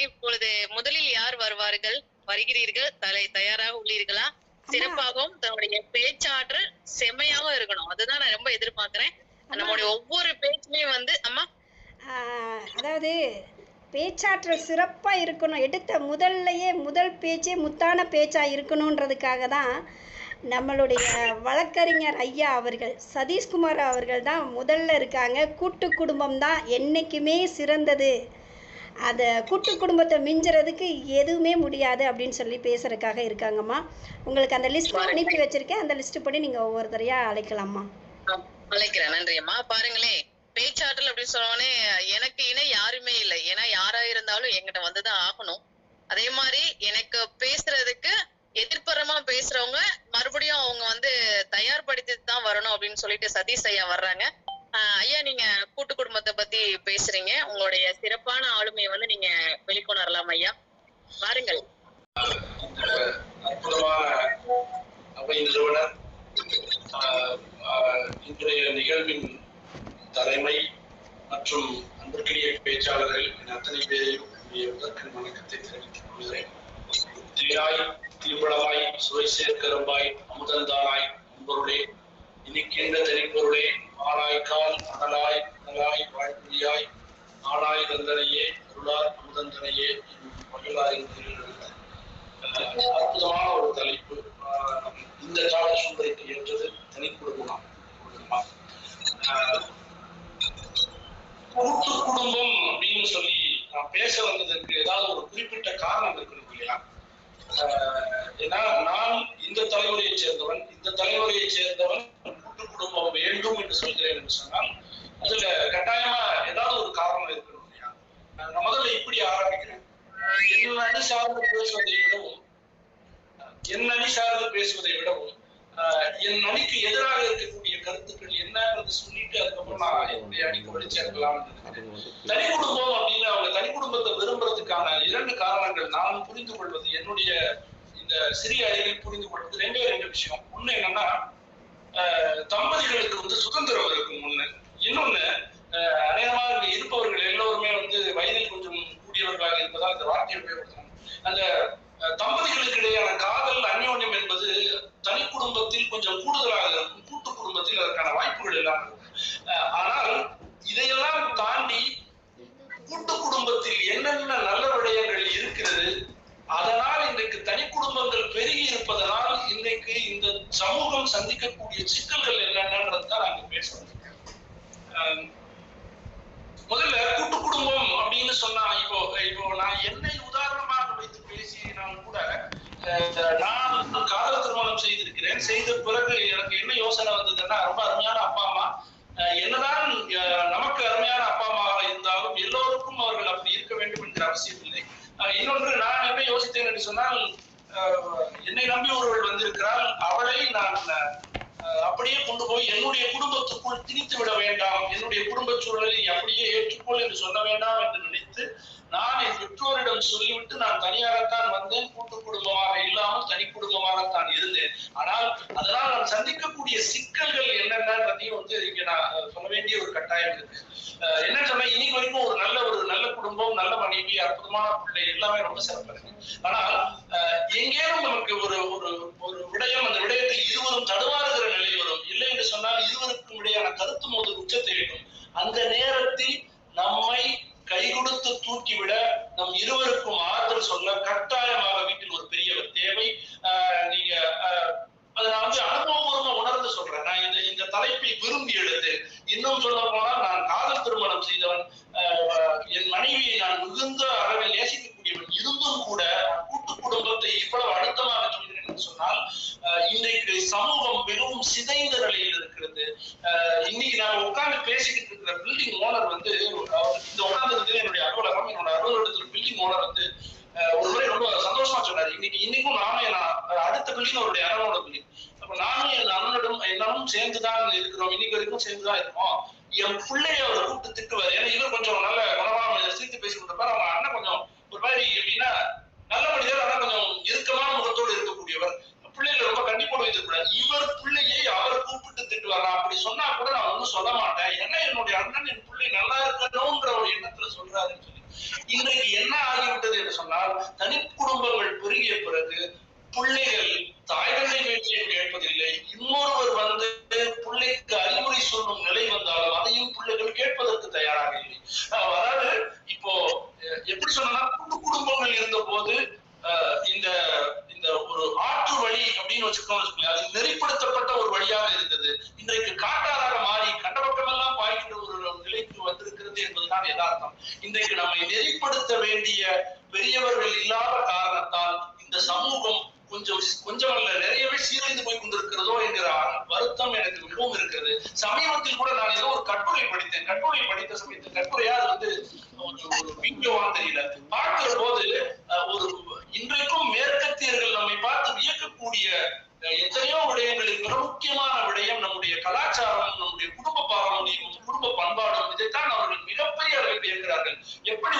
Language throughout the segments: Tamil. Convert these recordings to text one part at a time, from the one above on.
இப்பொழுது முதலில் யார் வருவார்கள்? வருகிறீர்கள். தலை தயாராக உள்ளீர்களா? சிறப்பாகவும் தன்னுடைய பேச்சாற்றல் செம்மையாகவும் இருக்கணும். அதுதான் நான் ரொம்ப எதிர்பார்க்கிறேன். நம்மளுடைய ஒவ்வொரு பேச்சுமே வந்து அம்மா? அதாவது பேச்சாற்றல் சிறப்பாக இருக்கணும். எடுத்த முதல்லையே முதல் பேச்சே முத்தான பேச்சாக இருக்கணுன்றதுக்காக தான் நம்மளுடைய வழக்கறிஞர் ஐயா அவர்கள் சதீஷ்குமார் அவர்கள் தான் முதல்ல இருக்காங்க. கூட்டு குடும்பம் தான் என்றைக்குமே சிறந்தது. அதை கூட்டு குடும்பத்தை மிஞ்சுறதுக்கு எதுவுமே முடியாது அப்படின்னு சொல்லி பேசுறதுக்காக இருக்காங்கம்மா. உங்களுக்கு அந்த லிஸ்ட் அனுப்பி வச்சிருக்கேன். அந்த லிஸ்ட் படி நீங்கள் ஒவ்வொருத்தரையாக அழைக்கலாம்மா. ஆம், அழைக்கிறேன். நன்றி அம்மா பாருங்களேன் பேச்சாற்றல் அப்படின்னு சொன்னோடனே எனக்கு இணை யாருமே இல்லை. ஏன்னா யாரா இருந்தாலும் என்கிட்ட வந்துதான் ஆகணும். அதே மாதிரி எனக்கு பேசுறதுக்கு எதிர்ப்புறமா பேசுறவங்க மறுபடியும் அவங்க வந்து தயார்படுத்திட்டு தான் வரணும் அப்படின்னு சொல்லிட்டு சதீஷ் ஐயா வர்றாங்க. ஐயா நீங்க கூட்டு குடும்பத்தை பத்தி பேசுறீங்க. உங்களுடைய சிறப்பான ஆளுமையை வந்து நீங்க வெளிக்கொணரலாம் ஐயா. வாருங்கள். அற்புதமான அவை நிறுவனர். இன்றைய நிகழ்வின் தலைமை மற்றும் அன்பிற்கினிய பேச்சாளர்கள் என் அத்தனை பேரையும் என்னுடைய முதற்கண் வணக்கத்தை தெரிவித்துக் கொள்கிறேன். தீராய் தீம்பளமாய் சுவை சேர்க்கரம்பாய் அமுதந்தானாய் அன்பொருளே இனிக்கின்ற தனிப்பொருளே ஆனாய்கால் அகலாய் அனலாய் வாழ்வியாய் ஆளாய் தந்தனையே அருளார் அமுதந்தனையே மகளாய் அற்புதமான ஒரு தலைப்பு. இந்த கால சூழ்நிலைக்கு ஏற்றது தனி குடும்பம் கூட்டு குடும்பம் அப்படின்னு சொல்லி நான் பேச வந்ததற்கு ஏதாவது ஒரு குறிப்பிட்ட காரணம் இருக்கணும் இல்லையா? ஏன்னா நான் இந்த தலைமுறையை சேர்ந்தவன் இந்த தலைமுறையை சேர்ந்தவன் வேண்டும் என்று சொல்கிறேன் என்று சொன்னால் அதுல கட்டாயமா ஏதாவது ஒரு காரணம் இருக்கணும் இல்லையா? நான் முதல்ல இப்படி ஆரம்பிக்கிறேன். என் அணி சார்ந்து பேசுவதை விடவும் என் அணி சார்ந்து பேசுவதை விடவும் ஆஹ் என் அணிக்கு எதிராக இருக்கக்கூடிய கருத்துக்கள் என்னன்றது சொல்லிட்டு அதுக்கப்புறம் நான் என்னுடைய அணிக்கு வெளிச்சேர்க்கலாம் தனி குடும்பம் அப்படின்னு அவங்க தனி குடும்பத்தை விரும்புறதுக்கான இரண்டு காரணங்கள் நான் புரிந்து கொள்வது என்னுடைய இந்த சிறிய அறிவில் புரிந்து கொள்வது ரெண்டே ரெண்டு விஷயம். ஒண்ணு என்னன்னா தம்பதிகளுக்கு வந்து சுதந்திரம் இருக்கும் ஒண்ணு இன்னொன்னு அநேகமாக இங்க இருப்பவர்கள் எல்லோருமே வந்து வயதில் கொஞ்சம் கூடியவர்களாக இருப்பதால் இந்த வார்த்தையை உபயோகப்படுத்தணும் அந்த தம்பதிகளுக்கு இடையான காதல் அந்யோன்யம் என்பது தனி குடும்பத்தில் கொஞ்சம் கூடுதலாக இருக்கும். கூட்டு குடும்பத்தில் அதற்கான வாய்ப்புகள் எல்லாம் இருக்கும். அஹ், ஆனால் இதையெல்லாம் தாண்டி கூட்டு குடும்பத்தில் என்னென்ன நல்ல விடயங்கள் இருக்கிறது அதனால் இன்றைக்கு தனி குடும்பங்கள் பெருகி இருப்பதனால் இன்றைக்கு இந்த சமூகம் சந்திக்கக்கூடிய சிக்கல்கள் என்னென்னன்றது தான் நாங்க பேசுறோம். முதல்ல கூட்டு குடும்பம் அப்படின்னு சொன்னா இப்போ இப்போ நான் என்னை உதாரணமாக வைத்து பேசினால் கூட நான் காதல் திருமணம் செய்திருக்கிறேன். செய்த பிறகு எனக்கு என்ன யோசனை வந்ததுன்னா ரொம்ப அருமையான அப்பா அம்மா. என்னதான் நமக்கு அருமையான அப்பா அம்மாவாக இருந்தாலும் எல்லோருக்கும் அவர்கள் அப்படி இருக்க வேண்டும் என்கிற அவசியம் இல்லை. இன்னொன்று நான் என்ன யோசித்தேன் என்று சொன்னால் என்னை நம்பி ஒருவள் வந்திருக்கிறாள் அவளை நான் அப்படியே கொண்டு போய் என்னுடைய குடும்பத்துக்குள் திணித்து விட வேண்டாம். என்னுடைய குடும்ப சூழலை அப்படியே ஏற்றுக்கொள் என்று சொல்ல வேண்டாம் என்று நினைத்து நான் என் பெற்றோரிடம் சொல்லிவிட்டு நான் தனியாகத்தான் வந்தேன். கூட்டு குடும்பமாக இல்லாமல் தனி குடும்பமாகத்தான் இருந்தேன். ஆனால் அதனால் நான் சந்திக்கக்கூடிய சிக்கல்கள் என்னென்னதையும் வந்து இங்க நான் சொல்ல வேண்டிய ஒரு கட்டாயம் இருக்கு. என்ன சொன்னா இன்னைக்கு வரைக்கும் ஒரு நல்ல ஒரு நல்ல குடும்பம் நல்ல மனைவி அற்புதமான பிள்ளை. எல்லாமே ரொம்ப சிறப்பாக இருக்கு ஆனால் எங்கேயும் நமக்கு ஒரு ஒரு ஒரு விடயம் அந்த விடயத்தில் இருவரும் தடுமாறுகிற நிலை வரும். இல்லை என்று சொன்னால் இருவருக்கும் இடையான கருத்து மோதல் உச்சத்தை எட்டும் அந்த நேரத்தில் நம்மை கை கொடுத்து தூக்கிவிட நம் இருவருக்கும் ஆறுதல் சொல்ல கட்டாயமாக வீட்டில் ஒரு பெரியவர் தேவை ஆஹ் நீங்க ஆஹ் அதை நான் வந்து அனுபவபூர்வமா உணர்ந்து சொல்றேன் நான் இந்த இந்த தலைப்பை விரும்பி எடுத்தேன் இன்னும் சொல்ல போனால் நான் காதல் திருமணம் செய்தவன் ஆஹ் என் மனைவியை நான் மிகுந்த அளவில் நேசிக்கக்கூடியவன் இருந்தும் கூட கூட்டு குடும்பத்தை இவ்வளவு அழுத்தமாக சொல்கிறேன் என்று சொன்னால் ஆஹ் இன்றைக்கு சிதைந்த நிலையில் இருக்கிறது. ஆஹ் இன்னைக்கு நான் உட்கார்ந்து பேசிக்கிட்டு இருக்கிற பில்டிங் ஓனர் வந்து இந்த உட்கார்ந்து என்னுடைய அலுவலகம் என்னோட அலுவலகத்தில் பில்டிங் ஓனர் வந்து ஒரு முறை ரொம்ப சந்தோஷமா சொன்னாரு. இன்னைக்கு இன்னைக்கும் நானும் என் அடுத்த பில்டிங் அவருடைய அண்ணனோட பில்டிங் அப்ப நானும் என் அண்ணனும் என்னனும் சேர்ந்துதான் இருக்கிறோம். இன்னைக்கு வரைக்கும் சேர்ந்துதான் இருக்கோம். என் பிள்ளைய அவர் கூப்பிட்டு திட்டுவார். ஏன்னா இவர் கொஞ்சம் நல்ல குணமான சேர்த்து சிரித்து பேசி அவங்க அண்ணன் கொஞ்சம் ஒரு மாதிரி எப்படின்னா நல்ல மனிதர் ஆனா கொஞ்சம் இறுக்கமான முகத்தோடு இருக்க பிள்ளைகளை ரொம்ப கண்டிப்போடு வைத்திருக்கூடாது இவர் பிள்ளையை அவர் கூப்பிட்டு திட்டுவார்? நான் அப்படி சொன்னா கூட நான் ஒண்ணும் சொல்ல மாட்டேன். ஏன்னா என்னுடைய அண்ணன் என் பிள்ளை நல்லா இருக்கணும்ன்ற ஒரு எண்ணத்துல சொல்றாருன்னு சொல்லி. இன்றைக்கு என்ன ஆகிவிட்டது என்று சொன்னால் தனி குடும்பங்கள் பெருகிய பிறகு பிள்ளைகள் தாய் தந்தை பேச்சை கேட்பதில்லை. இன்னொருவர் வந்து பிள்ளைக்கு அறிவுரை சொல்லும் நிலை வந்தாலும் அதையும் பிள்ளைகள் கேட்பதற்கு தயாராக இல்லை. அதாவது இப்போ எப்படி சொன்னா கூட்டு குடும்பங்கள் இருந்த போது இந்த இந்த ஒரு ஆற்று வழி அப்படின்னு வச்சுக்கோங்க அது நெறிப்படுத்தப்பட்ட ஒரு வழியாக இருந்தது. இன்றைக்கு காட்டாராக மாறி கண்டபக்கமெல்லாம் பாய்கின்ற ஒரு நிலைக்கு வந்திருக்கிறது என்பதுதான் யதார்த்தம். இன்றைக்கு நம்மை நெறிப்படுத்த வேண்டிய பெரியவர்கள் இல்லாத காரணத்தால் இந்த சமூகம் கொஞ்சம் கொஞ்சம் அல்ல நிறையவே சீரழிந்து போய் கொண்டிருக்கிறதோ என்கிற வருத்தம் எனக்கு மிகவும் இருக்கிறது. சமீபத்தில் கூட நான் ஏதோ ஒரு கட்டுரை படித்தேன். கட்டுரை படித்த சமயத்தில் கட்டுரையா அது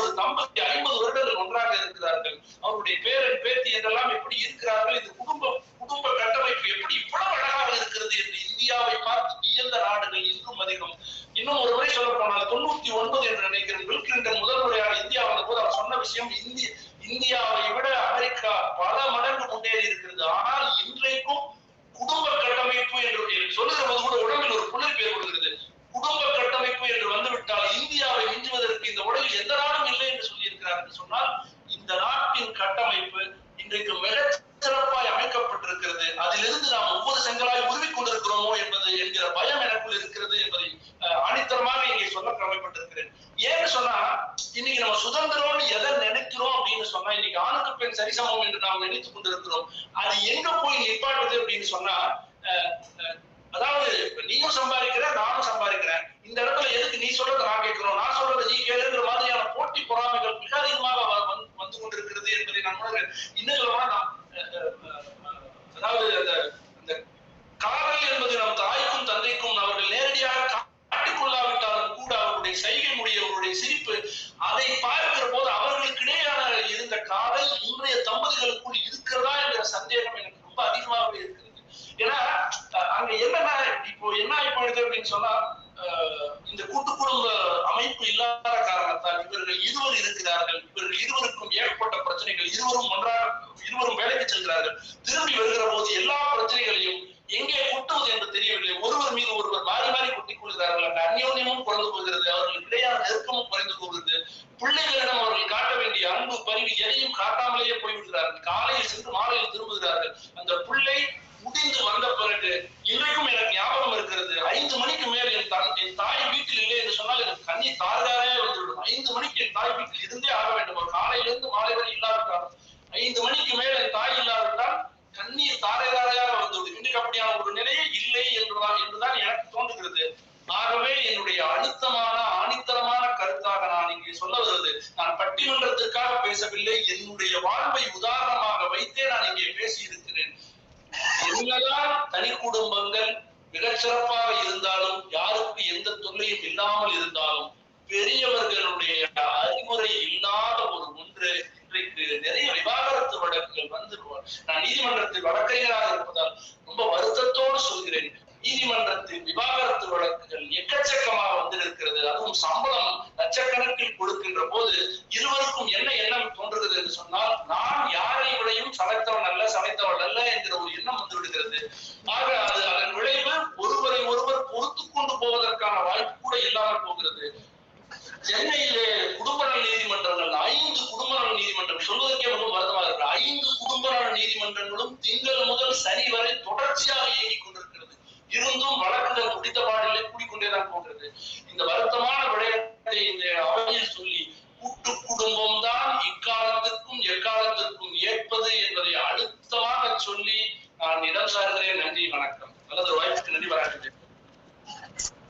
ஒரு தம்பதி ஐம்பது வருடங்கள் ஒன்றாக இருக்கிறார்கள். அவருடைய பேரன் பேத்தி என்றெல்லாம் எப்படி இருக்கிறார்கள்? இந்த குடும்ப குடும்ப கட்டமைப்பு எப்படி இவ்வளவு அழகாக இருக்கிறது என்று இந்தியாவை பார்த்து வியந்த நாடுகள் இன்னும் அதிகம். இன்னும் ஒரு முறை சொல்ல போனால் தொண்ணூத்தி ஒன்பது என்று நினைக்கிறேன். பில் கிளின்டன் முதல் முறையாக இந்தியா வந்தபோது அவர் சொன்ன விஷயம் இந்திய இந்தியாவை விட அமெரிக்கா பல மடங்கு முன்னேறி இருக்கிறது. ஆனால் இன்றைக்கும் குடும்ப கட்டமைப்பு என்று சொல்லுகிற போது கூட உடம்பில் ஒரு புள்ளி ஏற்படுது குடும்ப கட்டமைப்பு என்று வந்துவிட்டால் இந்தியாவை மிஞ்சுவதற்கு எந்த நாடும் இல்லை என்று சொல்லியிருக்கிறார் என்று சொன்னால் இந்த நாட்டின் கட்டமைப்பு இன்றைக்கு மிக சிறப்பாய் அமைக்கப்பட்டிருக்கிறது. அதிலிருந்து நாம் ஒவ்வொரு செங்கலாய் உருவி கொண்டிருக்கிறோமோ என்பது என்கிற பயம் எனக்குள் இருக்கிறது என்பதை அஹ், ஆணித்தரமாக இங்கே சொல்ல கடமைப்பட்டிருக்கிறேன். ஏன்னு சொன்னா இன்னைக்கு நம்ம சுதந்திரம்னு எதை நினைக்கிறோம் அப்படின்னு சொன்னா இன்னைக்கு ஆணுக்கு பெண் சரிசமம் என்று நாம் நினைத்துக் கொண்டிருக்கிறோம். அது எங்க போய் நிப்பாட்டுது அப்படின்னு சொன்னா என்பதை நான் உணர்கிறேன் இன்னும் சொல்லப்போனா நான் அஹ், அஹ், இருவரும் செல்கிறார்கள். திரும்பி வருகிற போது எல்லா பிரச்சனைகளையும் எங்கே கொட்டுவது என்று தெரியவில்லை. ஒருவர் மீது ஒருவர் மாறி மாறி கொட்டிக் கொள்கிறார்கள். அந்த அந்யோன்யமும் குறைந்து போகிறது. அவர்களுக்கு இடையான நெருக்கமும் குறைந்து போகிறது. பிள்ளைகளிடம் அவர்கள் காட்ட வேண்டிய அன்பு பரிவு எதையும் காட்டாமலேயே போய்விடுகிறார்கள். காலையில் சென்று மாலையில் திரும்புகிறார்கள். அந்த பிள்ளை முடிந்து வந்த பிறகு இன்றைக்கும் எனக்கு ஞாபகம் இருக்கிறது. ஐந்து மணிக்கு மேல் என் தன் என் தாய் வீட்டில் இல்லை என்று சொன்னால் எனக்கு கண்ணீர் தாரதாரே வந்துவிடும் ஐந்து மணிக்கு என் தாய் வீட்டில் இருந்தே ஆக வேண்டும் ஒரு காலையிலிருந்து மாலை வரை இல்லாவிட்டால் ஐந்து மணிக்கு மேல் என் தாய் இல்லாவிட்டால் கண்ணீர் தாரை தாரையாக வந்துவிடும் இன்றைக்கு அப்படியான ஒரு நிலையே இல்லை என்றுதான் என்றுதான் எனக்கு தோன்றுகிறது ஆகவே என்னுடைய அழுத்தமான ஆணித்தரமான கருத்தாக நான் இங்கே சொல்ல வருவது நான் பட்டிமன்றத்திற்காக பேசவில்லை என்னுடைய வாழ்வை உதாரணமாக வைத்தே நான் இங்கே பேசியிருக்கிறேன். என்னதான் தனி குடும்பங்கள் மிகச்சிறப்பாக இருந்தாலும் யாருக்கு எந்த தொல்லையும் இல்லாமல் இருந்தாலும் பெரியவர்களுடைய அறிமுறை இல்லாத ஒரு ஒன்று இன்றைக்கு நிறைய விவாகரத்து வழக்குகள் வந்து நான் நீதிமன்றத்தில் வழக்கறிஞராக இருப்பதால் எவ்வாறு போகிறது. சென்னையிலே குடும்ப நல நீதிமன்றங்கள் ஐந்து குடும்ப நல நீதிமன்றம் சொல்வதற்கே மிகவும் வருத்தமாக இருக்கு ஐந்து குடும்ப நல நீதிமன்றங்களும் திங்கள் முதல் சனி வரை தொடர்ச்சியாக இயங்கிக் கொண்டிருக்கிறது. இருந்தும் வழக்குகள் முடித்த பாடலே கூடிக்கொண்டேதான் போகிறது. இந்த வருத்தமான விடயம் இந்த அவையில் சொல்லி கூட்டு குடும்பம் தான் இக்காலத்திற்கும் எக்காலத்திற்கும் ஏற்பது என்பதை அழுத்தமாக சொல்லி நான் இடம் சார்கிறேன் நன்றி வணக்கம் அல்லது ஒரு வாய்ப்புக்கு நன்றி பாராட்டுகிறேன்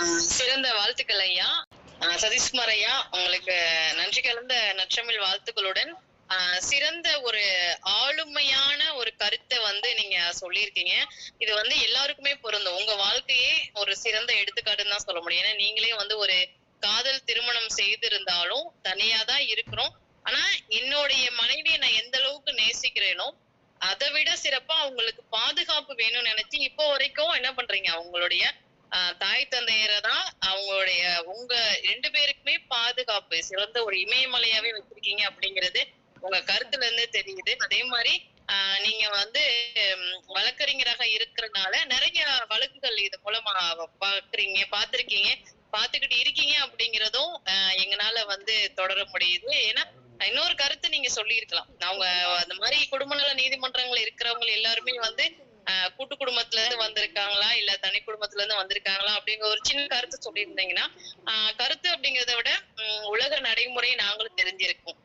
ஆஹ் சிறந்த வாழ்த்துக்கள் ஐயா ஆஹ் உங்களுக்கு நன்றி கலந்த நற்றமிழ் வாழ்த்துக்களுடன் ஆஹ் சிறந்த ஒரு ஆளுமையான ஒரு கருத்தை வந்து நீங்க சொல்லியிருக்கீங்க. இது வந்து எல்லாருக்குமே பொருந்தும். உங்க வாழ்க்கையே ஒரு சிறந்த எடுத்துக்காட்டுன்னு தான் சொல்ல முடியும். ஏன்னா நீங்களே வந்து ஒரு காதல் திருமணம் செய்திருந்தாலும் தனியா தான் இருக்கிறோம். ஆனா என்னுடைய மனைவியை நான் எந்த அளவுக்கு நேசிக்கிறேனோ அதை விட சிறப்பா அவங்களுக்கு பாதுகாப்பு வேணும்னு நினைச்சு இப்போ வரைக்கும் என்ன பண்றீங்க? அவங்களுடைய தாய் தந்தையரை தான் அவங்களுடைய உங்க ரெண்டு பேருக்குமே பாதுகாப்பு சிறந்த ஒரு இமயமலையாவே வச்சிருக்கீங்க அப்படிங்கிறது உங்க கருத்துல இருந்து தெரியுது. அதே மாதிரி ஆஹ் நீங்க வந்து வழக்கறிஞராக இருக்கிறதுனால நிறைய வழக்குகள் இது மூலமா பாக்குறீங்க பாத்திருக்கீங்க பாத்துக்கிட்டு இருக்கீங்க அப்படிங்கிறதும் ஆஹ் எங்களால வந்து தொடர முடியுது. ஏன்னா இன்னொரு கருத்து நீங்க சொல்லியிருக்கலாம். அவங்க அந்த மாதிரி குடும்ப நல நீதிமன்றங்கள் இருக்கிறவங்க எல்லாருமே வந்து ஆஹ் கூட்டு குடும்பத்துல இருந்து வந்திருக்காங்களா? இல்ல தனி குடும்பத்துல இருந்து வந்திருக்காங்களா? அப்படிங்கிற ஒரு சின்ன கருத்து சொல்லியிருந்தீங்கன்னா ஆஹ் கருத்து அப்படிங்கறத விட உம் உலக நடைமுறை நாங்களும் தெரிஞ்சிருக்கோம்.